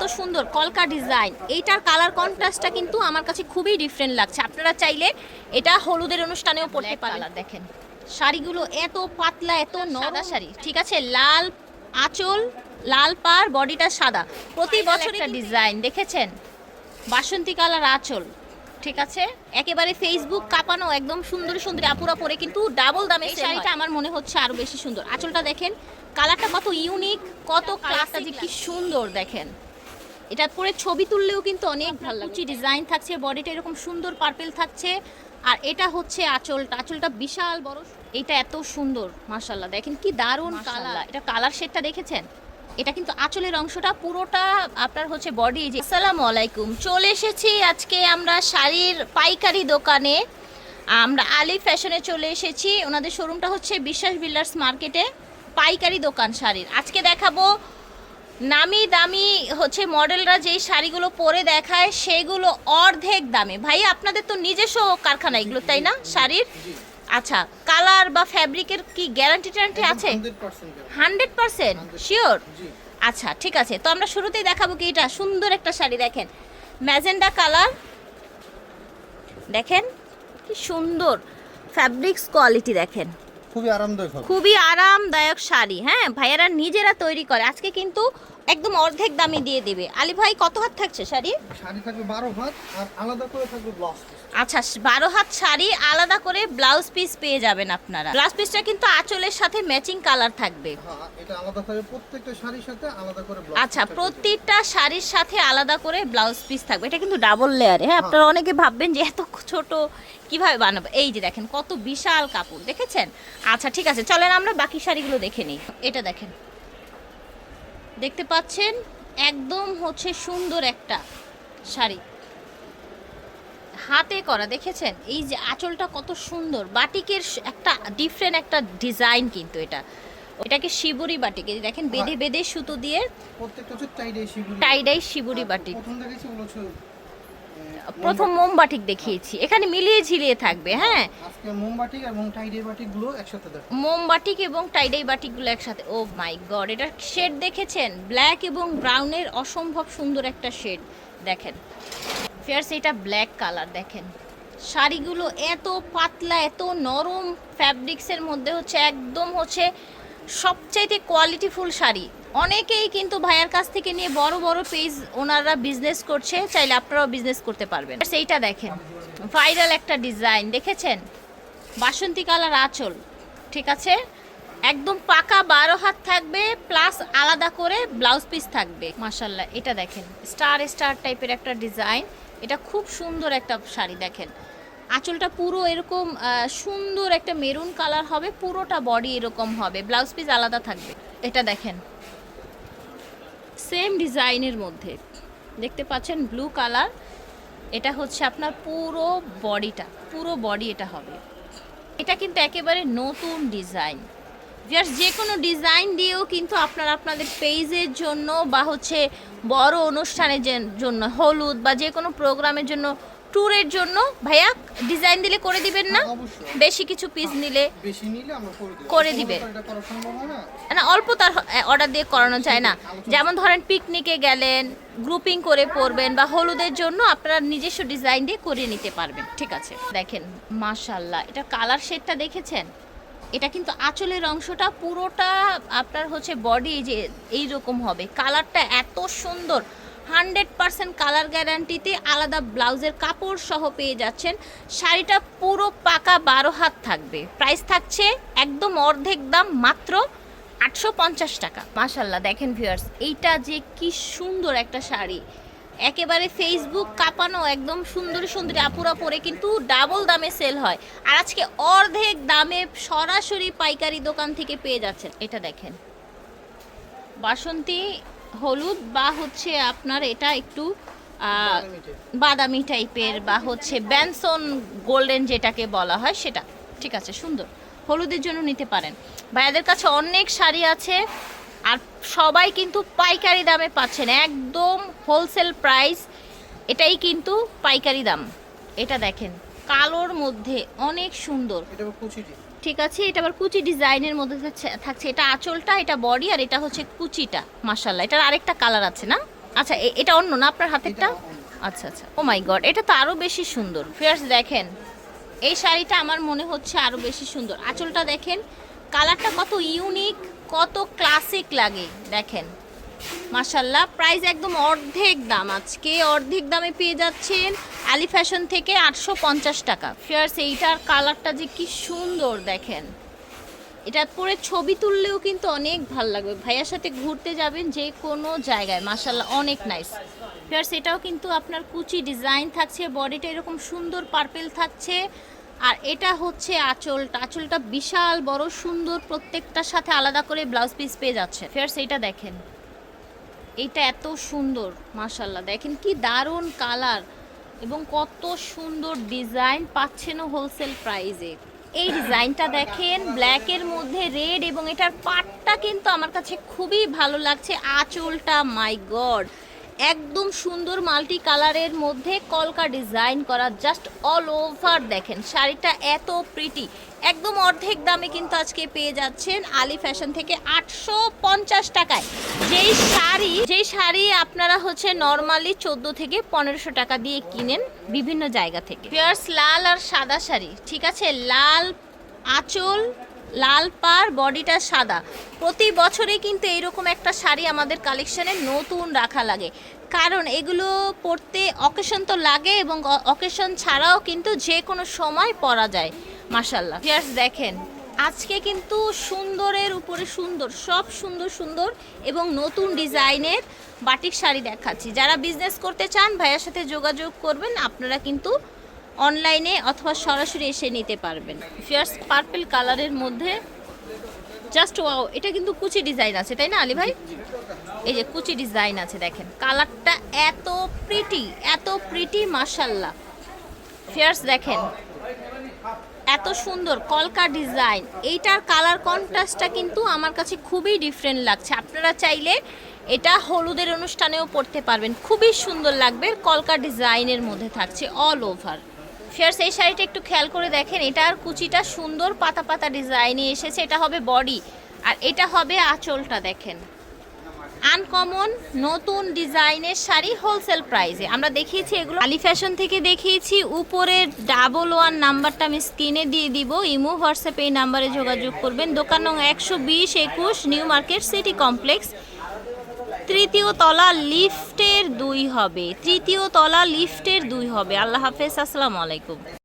এত সুন্দর কলকা ডিজাইন। এইটার কালার কন্ট্রাস্টটা কিন্তু আমার কাছে খুবই ডিফারেন্ট লাগছে। আপনারা চাইলে এটা হলুদের অনুষ্ঠানেও পড়তে পারেন। দেখেন। শাড়িগুলো এত পাতলা এত সাদা শাড়ি। ঠিক আছে? লাল আঁচল লাল পার বডিটা সাদা। প্রতি বছর একটা ডিজাইন দেখেছেন? বাসন্তী কালার আঁচল। ঠিক আছে? একেবারে ফেসবুক কাঁপানো একদম সুন্দর সুন্দর আপুরা পরে কিন্তু ডাবল দামে এই শাড়িটা আমার মনে হচ্ছে আরও বেশি সুন্দর। আঁচলটা দেখেন কালারটা কত ইউনিক কত কালারটা যে কি সুন্দর দেখেন। এটা পরে ছবি তুললেও কিন্তু অনেক ভালো লাগছে ডিজাইন থাকছে বডিটা এরকম সুন্দর পার্পেল থাকছে। আর এটা হচ্ছে আঁচলটা আঁচলটা বিশাল বড় এটা এত সুন্দর মাশাল্লাহ দেখেন কি দারুণ কালার এটা কালার শেডটা দেখেছেন? এটা কিন্তু আঁচলের অংশটা পুরোটা আপনার হচ্ছে বডি যে আসসালামু আলাইকুম। চলে এসেছি আজকে আমরা শাড়ির পাইকারি দোকানে। আমরা আলি ফ্যাশনে চলে এসেছি। ওনাদের শোরুমটা হচ্ছে বিশ্বাস বিল্ডার্স মার্কেটে। পাইকারি দোকান শাড়ির। আজকে দেখাবো নামি দামি হচ্ছে মডেলরা যেই শাড়িগুলো পরে দেখায় সেগুলো অর্ধেক দামে। ভাই আপনাদের তো নিজস্ব কারখানা এগুলো তাই না? শাড়ির? আচ্ছা কালার বা ফ্যাব্রিকের কি গ্যারান্টি ট্যারান্টি আছে? হান্ড্রেড পার্সেন্ট শিওর আচ্ছা ঠিক আছে। তো আমরা শুরুতেই দেখাবো কি এটা সুন্দর একটা শাড়ি দেখেন। Magenta colour. দেখেন কি সুন্দর। ফ্যাব্রিক্স কোয়ালিটি দেখেন। খুবই আরামদায়ক খুবই আরামদায়ক শাড়ি হ্যাঁ? ভাইয়ারা নিজেরা তৈরি করে। আজকে কিন্তু একদম অর্ধেক দামে দিয়ে দিবে। আলী ভাই কত হাত থাকছে শাড়ি? শাড়ি থাকবে বারো হাত আর আলাদা করে থাকবে ব্লাউজ আচ্ছা বারো হাত শাড়ি আলাদা করে ব্লাউজ পিস পেয়ে যাবেন আপনারা। ব্লাউজ পিসটা কিন্তু আঁচলের সাথে ম্যাচিং কালার থাকবে। হ্যাঁ এটা প্রত্যেকটা শাড়ির সাথে আলাদা করে ব্লাউজ আচ্ছা প্রতিটা শাড়ির সাথে আলাদা করে ব্লাউজ পিস থাকবে। এটা কিন্তু ডাবল লেয়ারে হ্যাঁ। আপনারা অনেকে ভাববেন যে এত ছোট কীভাবে বানাবো? এই যে দেখেন কত বিশাল কাপড় দেখেছেন? আচ্ছা ঠিক আছে চলেন আমরা বাকি শাড়িগুলো দেখে নিই। এটা দেখেন। দেখতে পাচ্ছেন? একদম হচ্ছে সুন্দর একটা শাড়ি। হাতে করা দেখেছেন? এই যে আঁচলটা কত সুন্দর বাটিকের একটা ডিফারেন্ট একটা ডিজাইন কিন্তু এটা। এটাকে শিবুরি বাটিক এই দেখেন বেঁধে বেঁধে সুতো দিয়ে টাইডাই শিবুরি বাটিক। প্রথম ওগুলো প্রথম মোম বাটিক দেখিয়েছি এখানে মিলিয়ে ঝিলিয়ে থাকবে হ্যাঁ আজকে মোমবাটিক এবং টাইডাই বাটিকগুলো একসাথে দেখো। মোম বাটিক এবং টাইডাই বাটিকগুলো একসাথে ও মাই গড এটার শেড দেখেছেন? ব্ল্যাক এবং ব্রাউনের অসম্ভব সুন্দর একটা শেড দেখেন। ফেয়ার্স এটা ব্ল্যাক কালার দেখেন। শাড়িগুলো এত পাতলা, এত নরম ফ্যাব্রিক্সের মধ্যে হচ্ছে একদম হচ্ছে সবচাইতে কোয়ালিটিফুল শাড়ি। অনেকেই কিন্তু ভাইয়ার কাছ থেকে নিয়ে বড় বড় পেজ ওনারা বিজনেস করছে, চাইলে আপনারাও বিজনেস করতে পারবেন। সেইটা দেখেন ভাইরাল একটা ডিজাইন দেখেছেন? বাসন্তী কালার আঁচল, ঠিক আছে? একদম পাকা বারো হাত থাকবে প্লাস আলাদা করে ব্লাউজ পিস থাকবে মাসাল্লাহ এটা দেখেন স্টার স্টার টাইপের একটা ডিজাইন এটা খুব সুন্দর একটা শাড়ি, দেখেন। আঁচলটা পুরো এরকম সুন্দর একটা মেরুন কালার হবে, পুরোটা বডি এরকম হবে, ব্লাউজ পিস আলাদা থাকবে। এটা দেখেন, সেম ডিজাইনের মধ্যে। দেখতে পাচ্ছেন ব্লু কালার, এটা হচ্ছে আপনার পুরো বডিটা, পুরো বডি এটা হবে। এটা কিন্তু একেবারে নতুন ডিজাইন। জাস্ট যে কোনো ডিজাইন দিয়েও কিন্তু আপনারা আপনাদের পেজের জন্য বা হচ্ছে বড় অনুষ্ঠানের জন্য হলুদ বা যে কোনো প্রোগ্রামের জন্য ট্যুরের জন্য ভাইয়া ডিজাইন দিলে করে দিবেন না? হ্যাঁ, বেশি কিছু পিস নিলে বেশি নিলে করে দিবে। হয় না? অল্প তার অর্ডার দিয়ে করানো যায় না। যেমন ধরেন পিকনিকে গেলেন গ্রুপিং করে পরবেন বা হলুদের জন্য আপনারা নিজস্ব ডিজাইন দিয়ে করিয়ে নিতে পারবেন। ঠিক আছে? দেখেন মাশাল্লাহ এটা কালার শেডটা দেখেছেন? এটা কিন্তু আঁচলের অংশটা পুরোটা আপনার হচ্ছে বডি যে এই রকম হবে। কালারটা এত সুন্দর। হান্ড্রেড পার্সেন্ট কালার গ্যারান্টিতে আলাদা ব্লাউজের কাপড় সহ পেয়ে যাচ্ছেন। শাড়িটা পুরো পাকা বারো হাত থাকবে। প্রাইস থাকছে একদম অর্ধেক দাম মাত্র আটশো পঞ্চাশ টাকা। মাশাল্লাহ দেখেন ভিউয়ার্স এইটা যে কি সুন্দর একটা শাড়ি। একেবারে ফেসবুক কাঁপানো, একদম সুন্দর সুন্দর আপুরা পরে কিন্তু ডাবল দামে সেল হয়। আর আজকে অর্ধেক দামে সরাসরি পাইকারি দোকান থেকে পেয়ে যাচ্ছেন। এটা দেখেন। বাসন্তী হলুদ বা হচ্ছে আপনার এটা একটু বাদামি টাইপের বা হচ্ছে ব্যানসন গোল্ডেন যেটাকে বলা হয় সেটা। ঠিক আছে, সুন্দর। হলুদের জন্য নিতে পারেন। ভাইয়াদের কাছে অনেক শাড়ি আছে। আর সবাই কিন্তু পাইকারি দামে পাচ্ছেন। একদম হোলসেল প্রাইস এটাই কিন্তু পাইকারি দাম। এটা দেখেন কালোর মধ্যে অনেক সুন্দর। ঠিক আছে এটা আবার কুচি ডিজাইনের মধ্যে থাকছে- এটা আঁচলটা এটা বডি আর এটা হচ্ছে কুচিটা মাসাল্লাহ এটার আরেকটা কালার আছে না? আচ্ছা এটা অন্য না আপনার হাতেরটা? আচ্ছা আচ্ছা। ও মাই গড এটা তো আরও বেশি সুন্দর। ফিয়ার্স দেখেন এই শাড়িটা আমার মনে হচ্ছে আরও বেশি সুন্দর। আঁচলটা দেখেন কালারটা কত ইউনিক কত ক্লাসিক লাগে, দেখেন। মাশাল্লাহ প্রাইস একদম অর্ধেক দাম। আজকে অর্ধেক দামে পেয়ে যাচ্ছেন আলি ফ্যাশন থেকে আটশো পঞ্চাশ টাকা। ফিয়ার্স এইটার কালারটা যে কি সুন্দর, দেখেন। এটা পরে ছবি তুললেও কিন্তু অনেক ভালো লাগবে। ভাইয়ার সাথে ঘুরতে যাবেন যে কোনো জায়গায়। মাশাল্লাহ অনেক নাইস ফিয়ার্স এটাও কিন্তু আপনার কুচি ডিজাইন থাকছে বডিটা এরকম সুন্দর পার্পেল থাকছে। আর এটা হচ্ছে আঁচলটা। আঁচলটা বিশাল, বড়, সুন্দর, প্রত্যেকটার সাথে আলাদা করে ব্লাউজ পিস পেয়ে যাচ্ছে। ফিয়ার্স এইটা দেখেন। এইটা এত সুন্দর মাশাল্লাহ দেখেন কি দারুণ কালার এবং কত সুন্দর ডিজাইন পাচ্ছেনও হোলসেল প্রাইজে এই ডিজাইনটা দেখেন ব্ল্যাকের মধ্যে রেড এবং এটার পাটটা কিন্তু আমার কাছে খুবই ভালো লাগছে। আঁচলটা মাই গড একদম সুন্দর মাল্টি কালারের মধ্যে কলকা ডিজাইন করা জাস্ট অল ওভার দেখেন। শাড়িটা এত প্রিটি একদম অর্ধেক দামে কিন্তু আজকে পেয়ে যাচ্ছেন আলি ফ্যাশন থেকে আটশো পঞ্চাশ টাকায়। যেই শাড়ি যেই শাড়ি আপনারা হচ্ছে নর্মালি চোদ্দ থেকে পনেরোশো টাকা দিয়ে কিনেন বিভিন্ন জায়গা থেকে। পিয়ার্স লাল আর সাদা শাড়ি, ঠিক আছে? লাল, আঁচল লাল পার বডিটা সাদা। প্রতি বছরই কিন্তু এইরকম একটা শাড়ি আমাদের কালেকশনে নতুন রাখা লাগে। কারণ এগুলো পরতে অকেশন তো লাগে এবং অকেশন ছাড়াও কিন্তু যে কোনো সময় পরা যায় মাসাল্লাহ ফিয়ার্স দেখেন, আজকে কিন্তু সুন্দরের উপরে সুন্দর, সব সুন্দর সুন্দর এবং নতুন ডিজাইনের বাটিক শাড়ি দেখাচ্ছি। যারা বিজনেস করতে চান, ভাইয়ের সাথে যোগাযোগ করবেন, আপনারা কিন্তু অনলাইনে অথবা সরাসরি এসে নিতে পারবেন। ফিয়ার্স পার্পেল কালারের মধ্যে জাস্ট ওয়াও এটা কিন্তু কুচি ডিজাইন আছে তাই না আলী ভাই? এই যে কুচি ডিজাইন আছে দেখেন। কালারটা এত প্রিটি এত প্রিটি মাশাল্লাহ ফিয়ার্স দেখেন। এত সুন্দর কলকা ডিজাইন এইটার কালার কন্ট্রাস্টটা কিন্তু আমার কাছে খুবই ডিফারেন্ট লাগছে। আপনারা চাইলে এটা হলুদের অনুষ্ঠানেও পড়তে পারবেন। খুবই সুন্দর লাগবে কলকা ডিজাইনের মধ্যে থাকছে অল ওভার ফিয়ার্স এই শাড়িটা একটু খেয়াল করে দেখেন এটার কুচিটা সুন্দর পাতা পাতা ডিজাইনে এসেছে, এটা হবে বডি আর এটা হবে আঁচলটা দেখেন। আনকমন নতুন ডিজাইনের শাড়ি হোলসেল প্রাইসে আমরা দেখিয়েছি এগুলো, আলি ফ্যাশন থেকে দেখিয়েছি উপরের ডাবল ওয়ান নাম্বারটা আমি স্ক্রিনে দিয়ে দিব। ইমো, হোয়াটসঅ্যাপে এই নাম্বারে যোগাযোগ করবেন। দোকান নং একশো বিশ একুশ, নিউ মার্কেট সিটি কমপ্লেক্স। তৃতীয় তলা লিফটের দুই হবে। তৃতীয় তলা লিফটের দুই হবে। আল্লাহ হাফেজ আসসালামু আলাইকুম।